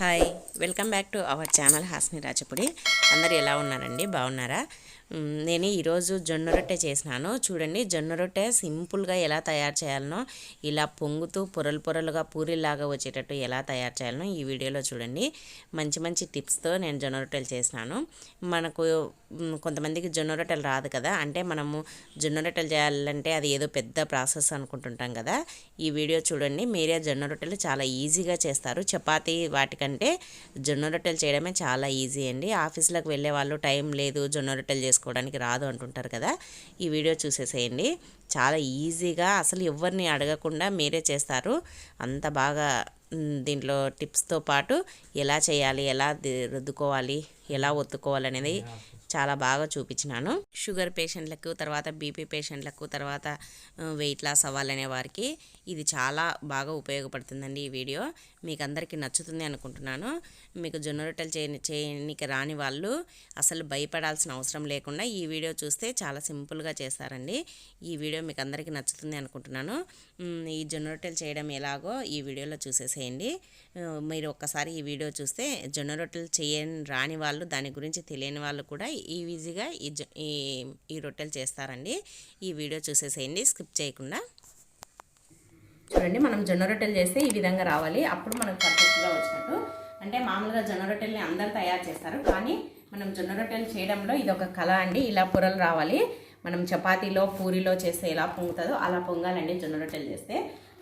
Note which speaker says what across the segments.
Speaker 1: Hi. Welcome back to our channel Hasni Rachapudi అందరు ఎలా ఉన్నారండి? బాగున్నారా? నేను ఈరోజు జొన్న రొట్టె చేసినాను. చూడండి జొన్న రొట్టె సింపుల్గా ఎలా తయారు చేయాలనో ఇలా పొంగుతూ పొరలు పొరలుగా పూరిలాగా వచ్చేటట్టు ఎలా తయారు చేయాలనో ఈ వీడియోలో చూడండి. మంచి మంచి టిప్స్తో నేను జొన్న రొట్టెలు చేసినాను. మనకు కొంతమందికి జొన్న రొట్టెలు రాదు కదా. అంటే మనము జొన్న రొట్టెలు చేయాలంటే అది ఏదో పెద్ద ప్రాసెస్ అనుకుంటుంటాం కదా. ఈ వీడియో చూడండి మీరే జొన్న రొట్టెలు చాలా ఈజీగా చేస్తారు. చపాతీ వాటికంటే జొన్న రొట్టెలు చేయడమే చాలా ఈజీ అండి. ఆఫీసులకు వెళ్ళే వాళ్ళు టైం లేదు జొన్న రొట్టెలు చేసుకోవడానికి రాదు అంటుంటారు కదా ఈ వీడియో చూసేసేయండి. చాలా ఈజీగా అసలు ఎవరిని అడగకుండా మీరే చేస్తారు. అంత బాగా దీంట్లో టిప్స్తో పాటు ఎలా చేయాలి ఎలా రుద్దుకోవాలి ఎలా ఒత్తుకోవాలి అనేది చాలా బాగా చూపించినాను. షుగర్ పేషెంట్లకు తర్వాత బీపీ పేషెంట్లకు తర్వాత వెయిట్ లాస్ అవ్వాలనే వారికి ఇది చాలా బాగా ఉపయోగపడుతుందండి ఈ వీడియో. మీకు అందరికీ నచ్చుతుంది అనుకుంటున్నాను. మీకు జొన్న రొట్టెలు చేయని చేయనికి రాని వాళ్ళు అసలు భయపడాల్సిన అవసరం లేకుండా ఈ వీడియో చూస్తే చాలా సింపుల్గా చేస్తారండి. ఈ వీడియో మీకు అందరికీ నచ్చుతుంది అనుకుంటున్నాను. ఈ జొన్న రొట్టెలు చేయడం ఎలాగో ఈ వీడియోలో చూసేసేయండి. మీరు ఒక్కసారి ఈ వీడియో చూస్తే జొన్న రొట్టెలు చేయని రాని వాళ్ళు దాని గురించి తెలియని వాళ్ళు కూడా ఈజీగా ఈ జొ- ఈ ఈ రొట్టెలు చేస్తారండి. ఈ వీడియో చూసేసేయండి. స్కిప్ చేయకుండా. చూడండి మనం జొన్న రొట్టెలు చేస్తే ఈ విధంగా రావాలి. అప్పుడు మనకు పర్ఫెక్ట్గా వచ్చినట్టు. అంటే మామూలుగా జొన్న రొట్టెల్ని అందరు తయారు చేస్తారు కానీ మనం జొన్న రొట్టెలు చేయడంలో ఇది ఒక కళ అండి. ఇలా పొరలు రావాలి. మనం చపాతీలో పూరిలో చేస్తే ఎలా పొంగుతుందో అలా పొంగాలండి జొన్న రొట్టెలు చేస్తే.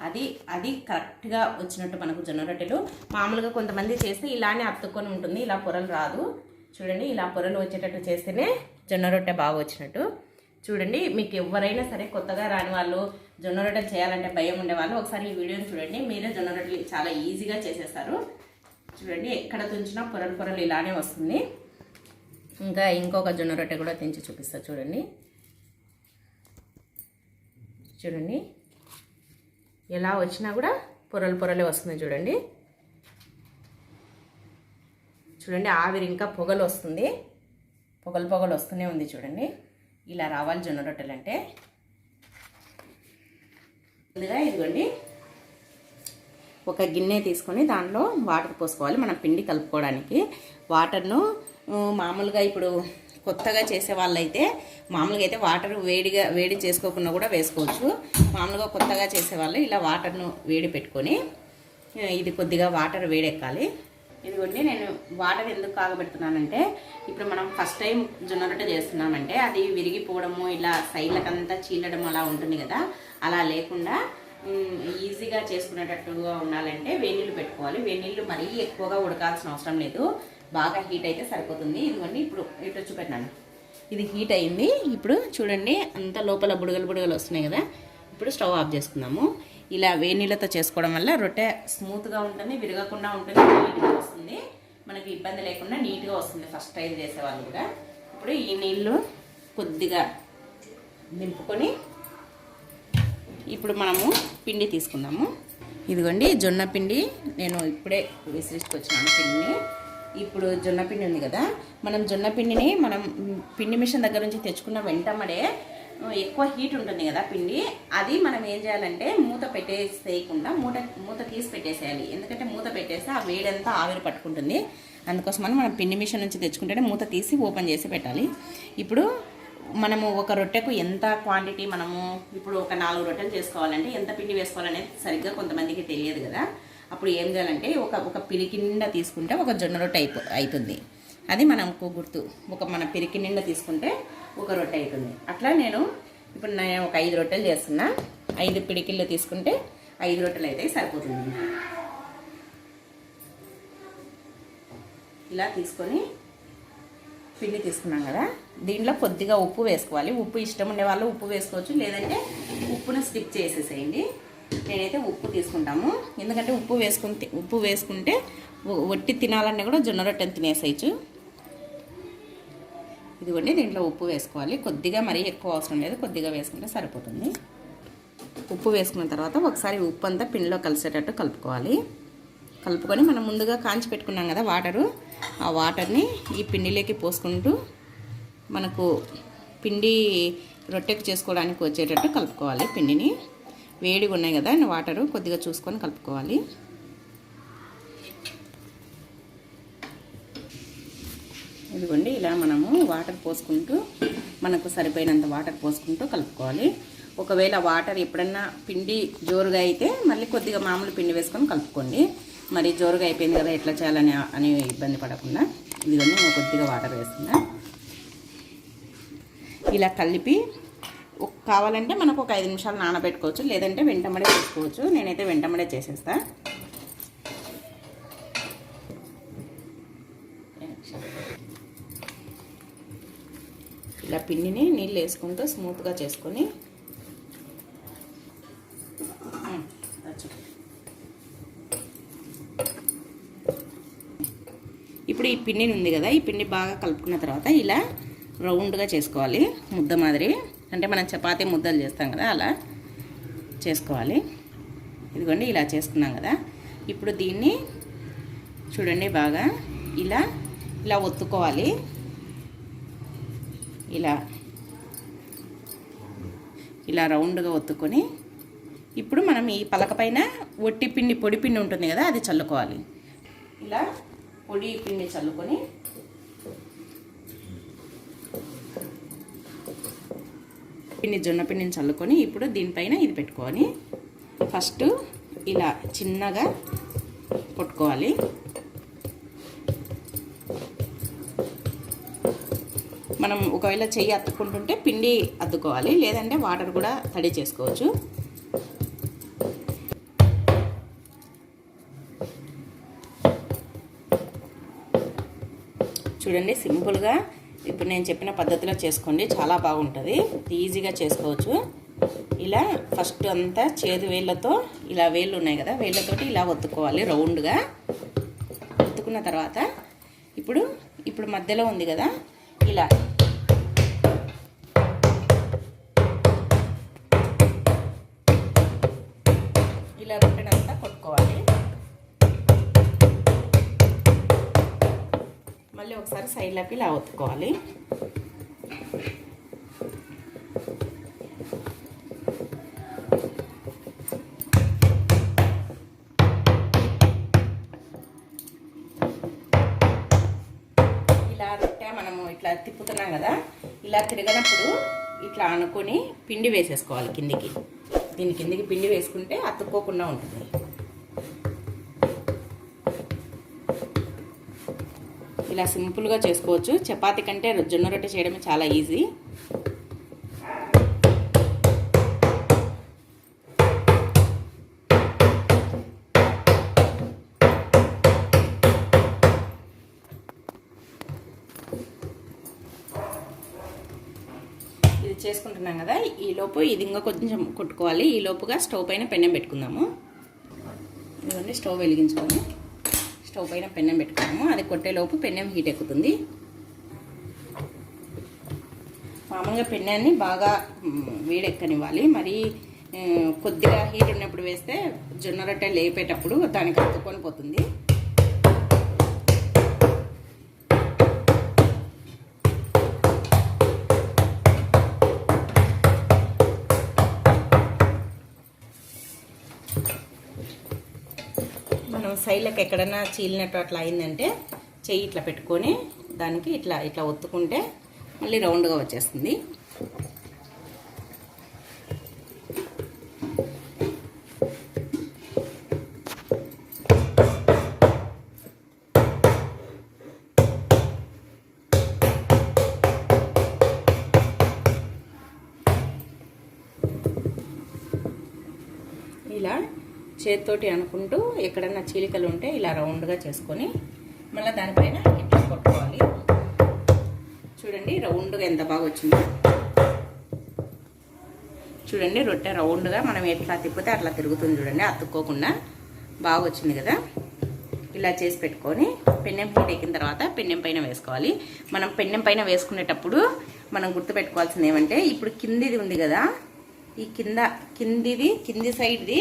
Speaker 1: అది అది కరెక్ట్గా వచ్చినట్టు మనకు జొన్న రొట్టెలు. మామూలుగా కొంతమంది చేస్తే ఇలానే అత్తుకొని ఉంటుంది ఇలా పొరలు రాదు. చూడండి ఇలా పొరలు వచ్చేటట్టు చేస్తేనే జొన్న రొట్టె బాగా వచ్చినట్టు. చూడండి మీకు ఎవరైనా సరే కొత్తగా రాని వాళ్ళు జొన్న రొట్టెలు చేయాలంటే భయం ఉండేవాళ్ళు. ఒకసారి ఈ వీడియోని చూడండి. మీరే జొన్న రొట్టెలు చాలా ఈజీగా చేసేస్తారు. చూడండి ఎక్కడ తుంచినా పొరలు పొరలు ఇలానే వస్తుంది. ఇంకా ఇంకొక జొన్న రొట్టె కూడా తెంచి చూపిస్తా చూడండి. చూడండి. ఎలా వచ్చినా కూడా పొరలు పొరలే వస్తుంది చూడండి. చూడండి ఆవిరి ఇంకా పొగలు వస్తుంది. పొగలు పొగలు వస్తూనే ఉంది చూడండి. ఇలా రావాలి జొన్న రొట్టెలు అంటే ముందుగా ఇదిగోండి. ఒక గిన్నె తీసుకొని దాంట్లో వాటర్ పోసుకోవాలి మనం పిండి కలుపుకోవడానికి. వాటర్ను మామూలుగా ఇప్పుడు కొత్తగా చేసే వాళ్ళైతే మామూలుగా అయితే వాటర్ వేడిగా వేడి చేసుకోకుండా కూడా వేసుకోవచ్చు. మామూలుగా కొత్తగా చేసేవాళ్ళు ఇలా వాటర్ను వేడి పెట్టుకొని ఇది కొద్దిగా వాటర్ వేడెక్కాలి. ఇదిగోండి నేను వాటర్ ఎందుకు కాగబెడుతున్నానంటే ఇప్పుడు మనం ఫస్ట్ టైం జొన్న రొట్టె చేస్తున్నామంటే అది విరిగిపోవడము ఇలా సైడ్లకంతా చీలడం అలా ఉంటుంది కదా అలా లేకుండా ఈజీగా చేసుకునేటట్టుగా ఉండాలంటే వేనీళ్ళు పెట్టుకోవాలి. వేనీళ్ళు మరీ ఎక్కువగా ఉడకాల్సిన అవసరం లేదు. బాగా హీట్ అయితే సరిపోతుంది. ఇదిగోండి ఇప్పుడు ఇటు చూపెట్టినాను. ఇది హీట్ అయింది. ఇప్పుడు చూడండి అంత లోపల బుడగలు బుడగలు వస్తున్నాయి కదా ఇప్పుడు స్టవ్ ఆఫ్ చేసుకుందాము. ఇలా వేనీళ్ళతో చేసుకోవడం వల్ల రొట్టె స్మూత్గా ఉంటుంది విరగకుండా ఉంటుంది. వస్తుంది. మనకి ఇబ్బంది లేకుండా నీట్గా వస్తుంది. ఫస్ట్ టైం చేసేవాళ్ళు కూడా. ఇప్పుడు ఈ నీళ్ళు కొద్దిగా నింపుకొని ఇప్పుడు మనము పిండి తీసుకుందాము. ఇదిగోండి జొన్న పిండి. నేను ఇప్పుడే విసిరించుకొచ్చినాను పిండిని. ఇప్పుడు జొన్న పిండి ఉంది కదా. మనం జొన్న పిండిని మనం పిండి మిషన్ దగ్గర నుంచి తెచ్చుకున్న వెంటమడే ఎక్కువ హీట్ ఉంటుంది కదా పిండి అది మనం ఏం చేయాలంటే మూత పెట్టేసేయకుండా మూత మూత తీసి పెట్టేసేయాలి. ఎందుకంటే మూత పెట్టేస్తే ఆ వేడంతా ఆవిరి పట్టుకుంటుంది. అందుకోసమని మనం పిండి మిషన్ నుంచి తెచ్చుకుంటేనే మూత తీసి ఓపెన్ చేసి పెట్టాలి. ఇప్పుడు మనము ఒక రొట్టెకు ఎంత క్వాంటిటీ మనము ఇప్పుడు ఒక నాలుగు రొట్టెలు చేసుకోవాలంటే ఎంత పిండి వేసుకోవాలనేది సరిగ్గా కొంతమందికి తెలియదు కదా. అప్పుడు ఏం చేయాలంటే ఒక ఒక పిరికి నిండా తీసుకుంటే ఒక జొన్న రొట్టె అయిపో అవుతుంది అది మనకు గుర్తు. ఒక మన పిరికి నిండా తీసుకుంటే ఒక రొట్టె అవుతుంది అట్లా నేను ఇప్పుడు నేను ఒక ఐదు రొట్టెలు చేస్తున్నా. ఐదు పిడికిళ్ళు తీసుకుంటే ఐదు రొట్టెలు అయితే సరిపోతుంది. ఇలా తీసుకొని పిండి తీసుకున్నాం కదా. దీంట్లో కొద్దిగా ఉప్పు వేసుకోవాలి. ఉప్పు ఇష్టం ఉండే వాళ్ళు ఉప్పు వేసుకోవచ్చు. లేదంటే ఉప్పును స్కిప్ చేసేసేయండి. నేనైతే ఉప్పు తీసుకుంటాము. ఎందుకంటే ఉప్పు వేసుకుని ఉప్పు వేసుకుంటే వట్టి తినాలన్నా కూడా జొన్న రొట్టెని తినేసేయచ్చు. ఇదిగోండి దీంట్లో ఉప్పు వేసుకోవాలి. కొద్దిగా మరీ ఎక్కువ అవసరం లేదు కొద్దిగా వేసుకుంటే సరిపోతుంది. ఉప్పు వేసుకున్న తర్వాత ఒకసారి ఉప్పు అంతా పిండిలో కలిసేటట్టు కలుపుకోవాలి. కలుపుకొని మనం ముందుగా కాంచి పెట్టుకున్నాం కదా వాటరు ఆ వాటర్ని ఈ పిండిలోకి పోసుకుంటూ మనకు పిండి రొట్టెకు చేసుకోవడానికి వచ్చేటట్టు కలుపుకోవాలి పిండిని. వేడిగా ఉన్నాయి కదా వాటరు కొద్దిగా చూసుకొని కలుపుకోవాలి. ఇదిగోండి ఇలా మనము వాటర్ పోసుకుంటూ మనకు సరిపోయినంత వాటర్ పోసుకుంటూ కలుపుకోవాలి. ఒకవేళ వాటర్ ఎప్పుడన్నా పిండి జోరుగా అయితే మళ్ళీ కొద్దిగా మామూలు పిండి వేసుకొని కలుపుకోండి. మరి జోరుగా అయిపోయింది కదా ఎట్లా చేయాలని అని ఇబ్బంది పడకుండా. ఇదిగోండి నేను కొద్దిగా వాటర్ వేస్తున్నా. ఇలా కలిపి కావాలంటే మనకు ఒక ఐదు నిమిషాలు నానబెట్టుకోవచ్చు లేదంటే వెంటమడే చేసుకోవచ్చు నేనైతే వెంటమడే చేసేస్తాను పిండిని నీళ్ళు వేసుకుంటూ స్మూత్గా చేసుకొని. ఇప్పుడు ఈ పిండిని ఉంది కదా ఈ పిండి బాగా కలుపుకున్న తర్వాత ఇలా రౌండ్గా చేసుకోవాలి ముద్ద మాదిరి. అంటే మనం చపాతీ ముద్దలు చేస్తాం కదా అలా చేసుకోవాలి. ఇదిగోండి ఇలా చేసుకున్నాం కదా. ఇప్పుడు దీన్ని చూడండి బాగా ఇలా ఇలా ఒత్తుకోవాలి. ఇలా ఇలా రౌండ్గా ఒత్తుకొని ఇప్పుడు మనం ఈ పలక పైన ఒట్టి పిండి పొడి పిండి ఉంటుంది కదా అది చల్లుకోవాలి. ఇలా పొడి పిండి చల్లుకొని పిండి జొన్న పిండిని చల్లుకొని ఇప్పుడు దీనిపైన ఇది పెట్టుకొని ఫస్ట్ ఇలా చిన్నగా కొట్టుకోవాలి. మనం ఒకవేళ చెయ్యి అత్తుకుంటుంటే పిండి అద్దుకోవాలి లేదంటే వాటర్ కూడా తడి చేసుకోవచ్చు. చూడండి సింపుల్గా ఇప్పుడు నేను చెప్పిన పద్ధతిలో చేసుకోండి చాలా బాగుంటుంది. ఈజీగా చేసుకోవచ్చు. ఇలా ఫస్ట్ అంతా చేదు వేళ్ళతో ఇలా వేళ్ళు ఉన్నాయి కదా వేళ్ళతోటి ఇలా ఒత్తుకోవాలి రౌండ్గా. ఒత్తుకున్న తర్వాత ఇప్పుడు ఇప్పుడు మధ్యలో ఉంది కదా ఇలా ఇలా ఒకసారి సైడ్లోకి ఇలా ఒత్తుకోవాలి. ఇలా రొట్టె మనము ఇట్లా తిప్పుతున్నాం కదా ఇలా తిరగనప్పుడు ఇట్లా అనుకొని పిండి వేసేసుకోవాలి కిందికి. దీని కిందికి పిండి వేసుకుంటే అతుక్కోకుండా ఉంటుంది. ఇలా సింపుల్గా చేసుకోవచ్చు. చపాతీ కంటే జొన్న రొట్టె చేయడమే చాలా ఈజీ. ఇది చేసుకుంటున్నాం కదా. ఈ లోపు ఇది ఇంకా కొంచెం కొట్టుకోవాలి. ఈ లోపుగా స్టవ్ పైన పెన్నెం పెట్టుకుందాము. ఇదిగోండి స్టవ్ వెలిగించుకొని. స్టవ్ పైన పెన్నెం పెట్టుకున్నాము. అది కొట్టేలోపు పెన్నెం హీట్ ఎక్కుతుంది. మామూలుగా పెన్నెన్ని బాగా వేడెక్కనివ్వాలి. మరి కొద్దిగా హీట్ ఉన్నప్పుడు వేస్తే జొన్న రొట్టె లేపేటప్పుడు దానికి అతుక్కొని పోతుంది మనం సైడ్లకు ఎక్కడన్నా చీలినట్టు అట్లా అయిందంటే చెయ్యి ఇట్లా పెట్టుకొని దానికి ఇట్లా ఇట్లా ఒత్తుకుంటే మళ్ళీ రౌండ్గా వచ్చేస్తుంది. చేతితోటి అనుకుంటూ ఎక్కడన్నా చీలికలు ఉంటే ఇలా రౌండ్గా చేసుకొని మళ్ళీ దానిపైన ఇట్లా కొట్టుకోవాలి. చూడండి రౌండ్గా ఎంత బాగా వచ్చిందో. చూడండి రొట్టె రౌండ్గా మనం ఎట్లా తిప్పితే అట్లా తిరుగుతుంది చూడండి అతుక్కోకుండా బాగా వచ్చింది కదా. ఇలా చేసి పెట్టుకొని పెన్నెం హీట్ ఎక్కిన తర్వాత పెన్నెం పైన వేసుకోవాలి. మనం పెన్నెం పైన వేసుకునేటప్పుడు మనం గుర్తుపెట్టుకోవాల్సింది ఏమంటే ఇప్పుడు కిందిది ఉంది కదా ఈ కింద కిందిది కింది సైడ్ది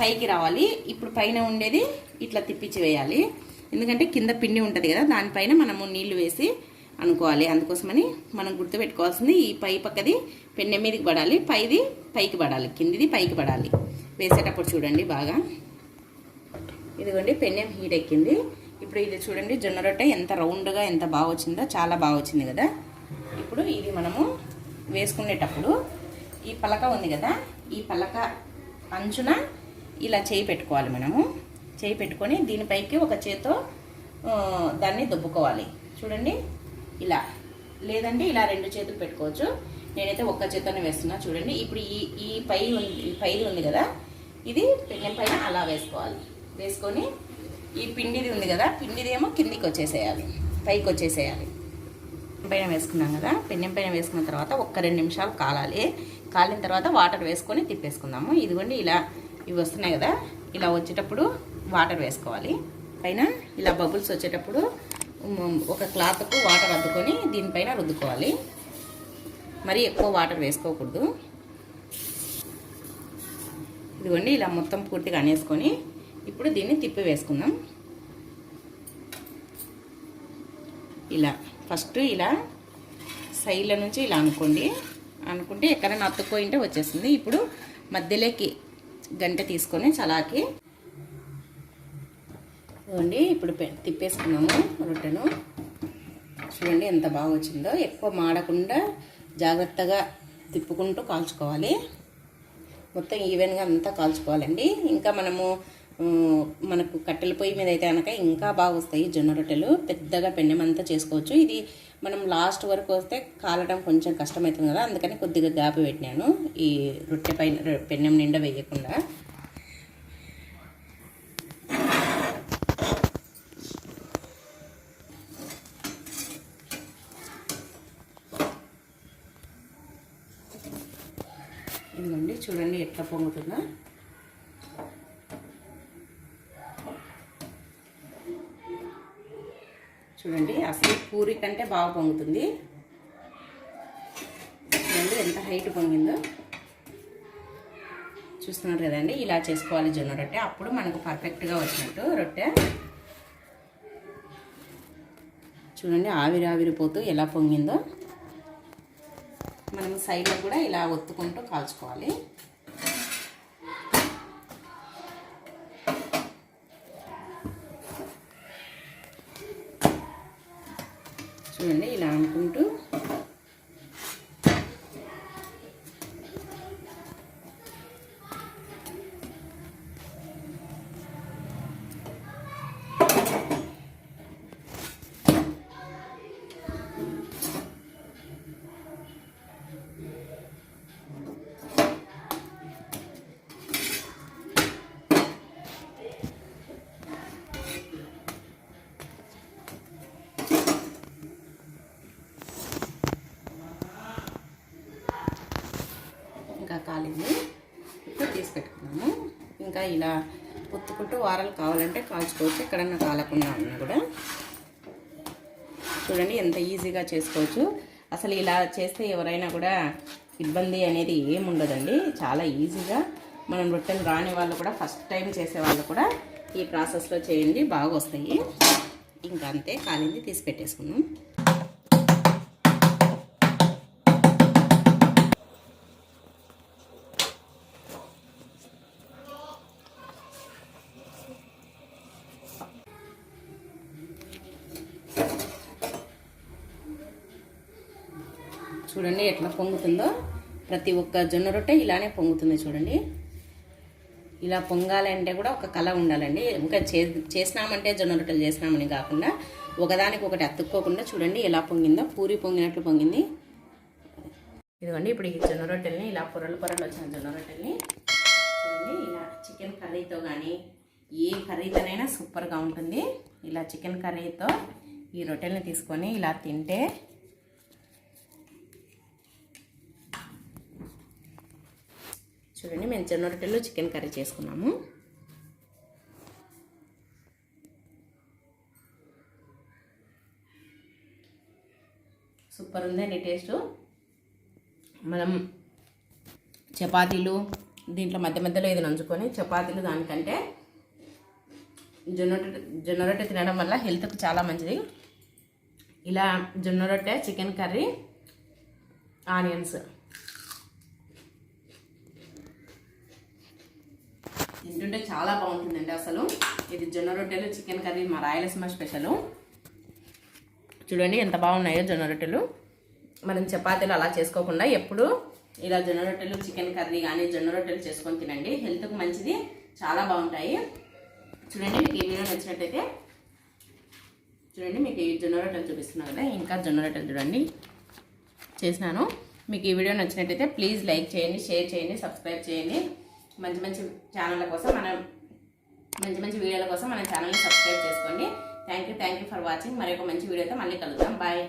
Speaker 1: పైకి రావాలి. ఇప్పుడు పైన ఉండేది ఇట్లా తిప్పించి వేయాలి. ఎందుకంటే కింద పిండి ఉంటుంది కదా దానిపైన మనము నీళ్ళు వేసి అనుకోవాలి. అందుకోసమని మనం గుర్తుపెట్టుకోవాల్సింది ఈ పై పక్కది పెన్నె మీదకి పడాలి పైది పైకి పడాలి కిందిది పైకి పడాలి. వేసేటప్పుడు చూడండి బాగా. ఇదిగోండి పెన్నెం హీట్ ఎక్కింది. ఇప్పుడు ఇది చూడండి జొన్న రొట్టె ఎంత రౌండ్గా ఎంత బాగా వచ్చిందో చాలా బాగా వచ్చింది కదా. ఇప్పుడు ఇది మనము వేసుకునేటప్పుడు ఈ పలక ఉంది కదా ఈ పలక అంచున ఇలా చేయి పెట్టుకోవాలి మనము. చేయి పెట్టుకొని దీనిపైకి ఒక చేతో దాన్ని దుబ్బుకోవాలి. చూడండి ఇలా. లేదంటే ఇలా రెండు చేతులు పెట్టుకోవచ్చు. నేనైతే ఒక్క చేతనే వేస్తున్నా చూడండి. ఇప్పుడు ఈ ఈ పై ఉంది ఈ పైది ఉంది కదా? ఇది పెన్నెం పైన అలా వేసుకోవాలి. వేసుకొని ఈ పిండిది ఉంది కదా? పిండిది ఏమో కిందికి వచ్చేసేయాలి. పైకి వచ్చేసేయాలి. పైన వేసుకున్నాం కదా? పెన్నెం పైన వేసుకున్న తర్వాత ఒక్క రెండు నిమిషాలు కాలాలి. కాలిన తర్వాత వాటర్ వేసుకొని తిప్పేసుకుందాము. ఇదిగోండి ఇలా ఇవి వస్తున్నాయి కదా ఇలా వచ్చేటప్పుడు వాటర్ వేసుకోవాలి. పైన ఇలా బబుల్స్ వచ్చేటప్పుడు ఒక క్లాత్కు వాటర్ అద్దుకొని దీనిపైన రుద్దుకోవాలి. మరి ఎక్కువ వాటర్ వేసుకోకూడదు. ఇదిగోండి ఇలా మొత్తం పూర్తిగా అనేసుకొని ఇప్పుడు దీన్ని తిప్పి వేసుకుందాం. ఇలా ఫస్ట్ ఇలా సైడ్ల నుంచి ఇలా అనుకోండి. అనుకుంటే ఎక్కడైనా అతుక్కోయింటే వచ్చేస్తుంది. ఇప్పుడు మధ్యలోకి గంట తీసుకొని చలాకి. చూడండి ఇప్పుడు తిప్పేసుకున్నాము రొట్టెను. చూడండి ఎంత బాగా వచ్చిందో. ఎక్కువ మాడకుండా జాగ్రత్తగా తిప్పుకుంటూ కాల్చుకోవాలి. మొత్తం ఈవెన్గా అంతా కాల్చుకోవాలండి. ఇంకా మనము మనకు కట్టెల పొయ్యి మీద అయితే కనుక ఇంకా బాగా వస్తాయి జొన్న రొట్టెలు. పెద్దగా పెన్నెం అంతా చేసుకోవచ్చు. ఇది మనం లాస్ట్ వరకు వస్తే కాలడం కొంచెం కష్టమవుతుంది కదా అందుకని కొద్దిగా గ్యాప్ పెట్టినాను. ఈ రొట్టె పైన పెన్నెం నిండా వేయకుండా. ఇదిగోండి చూడండి ఎట్లా పొంగుతుందా చూడండి అసలు పూరి కంటే బాగా పొంగుతుంది. చూడండి ఎంత హైట్ పొంగిందో. చూస్తున్నారు కదండి ఇలా చేసుకోవాలి జొన్న రొట్టె. అప్పుడు మనకు పర్ఫెక్ట్గా వచ్చినట్టు రొట్టె. చూడండి ఆవిరి ఆవిరిపోతూ ఎలా పొంగిందో. మనం సైడ్లో కూడా ఇలా ఒత్తుకుంటూ కాల్చుకోవాలి. కాలింది ఇప్పుడు తీసి పెట్టుకున్నాము. ఇంకా ఇలా పొత్తుకుంటూ వారాలు కావాలంటే కాల్చుకోవచ్చు ఎక్కడన్నా కాలకుండా ఉన్నా కూడా. చూడండి ఎంత ఈజీగా చేసుకోవచ్చు. అసలు ఇలా చేస్తే ఎవరైనా కూడా ఇబ్బంది అనేది ఏముండదండి చాలా ఈజీగా మనం రొట్టెలు రాని వాళ్ళు కూడా ఫస్ట్ టైం చేసే వాళ్ళు కూడా ఈ ప్రాసెస్లో చేయండి బాగా వస్తాయి ఇంకా అంతే కాలింది తీసి పెట్టేసుకున్నాం. చూడండి ఎట్లా పొంగుతుందో. ప్రతి ఒక్క జొన్న రొట్టె ఇలానే పొంగుతుంది చూడండి. ఇలా పొంగాలంటే కూడా ఒక కళ ఉండాలండి. ఇంకా చేసినామంటే జొన్న రొట్టెలు చేసినామని కాకుండా ఒకదానికి ఒకటి అతుక్కోకుండా చూడండి ఎలా పొంగిందో. పూరి పొంగినట్లు పొంగింది. ఇదిగోండి ఇప్పుడు ఈ జొన్న రొట్టెల్ని ఇలా పొరలు పొరలు వచ్చిన జొన్న రొట్టెల్ని చూడండి ఇలా చికెన్ కర్రీతో కానీ ఏ కర్రీతోనైనా సూపర్గా ఉంటుంది. ఇలా చికెన్ కర్రీతో ఈ రొట్టెల్ని తీసుకొని ఇలా తింటే చూడండి మేము జొన్న రొట్టెలు చికెన్ కర్రీ చేసుకున్నాము. సూపర్ ఉందండి టేస్ట్. మనం చపాతీలు దీంట్లో మధ్య మధ్యలో ఇది నంచుకొని చపాతీలు దానికంటే జొన్న రొట్టె జొన్న రొట్టె తినడం వల్ల హెల్త్కి చాలా మంచిది. ఇలా జొన్న రొట్టె చికెన్ కర్రీ ఆనియన్స్. తింటుంటే చాలా బాగుంటుందండి అసలు. ఇది జొన్న రొట్టెలు చికెన్ కర్రీ మా రాయలసీమ స్పెషల్. చూడండి ఎంత బాగున్నాయో జొన్న రొట్టెలు. మనం చపాతీలు అలా చేసుకోకుండా ఎప్పుడు ఇలా జొన్న రొట్టెలు చికెన్ కర్రీ కానీ జొన్న రొట్టెలు చేసుకొని తినండి. హెల్త్కి మంచిది చాలా బాగుంటాయి. చూడండి మీకు ఈ వీడియో నచ్చినట్టయితే చూడండి మీకు ఈ జొన్న రొట్టెలు చూపిస్తున్నాను కదా ఇంకా జొన్న రొట్టెలు చూడండి. చేసినాను. మీకు ఈ వీడియో నచ్చినట్టయితే ప్లీజ్ లైక్ చేయండి షేర్ చేయండి సబ్స్క్రైబ్ చేయండి. మంచి మంచి ఛానళ్ళ కోసం మనం మంచి మంచి వీడియోల కోసం మన ఛానల్ని సబ్స్క్రైబ్ చేసుకోండి. Thank you thank you for watching మరి ఒక మంచి వీడియోతో మళ్ళీ కలుద్దాం. బాయ్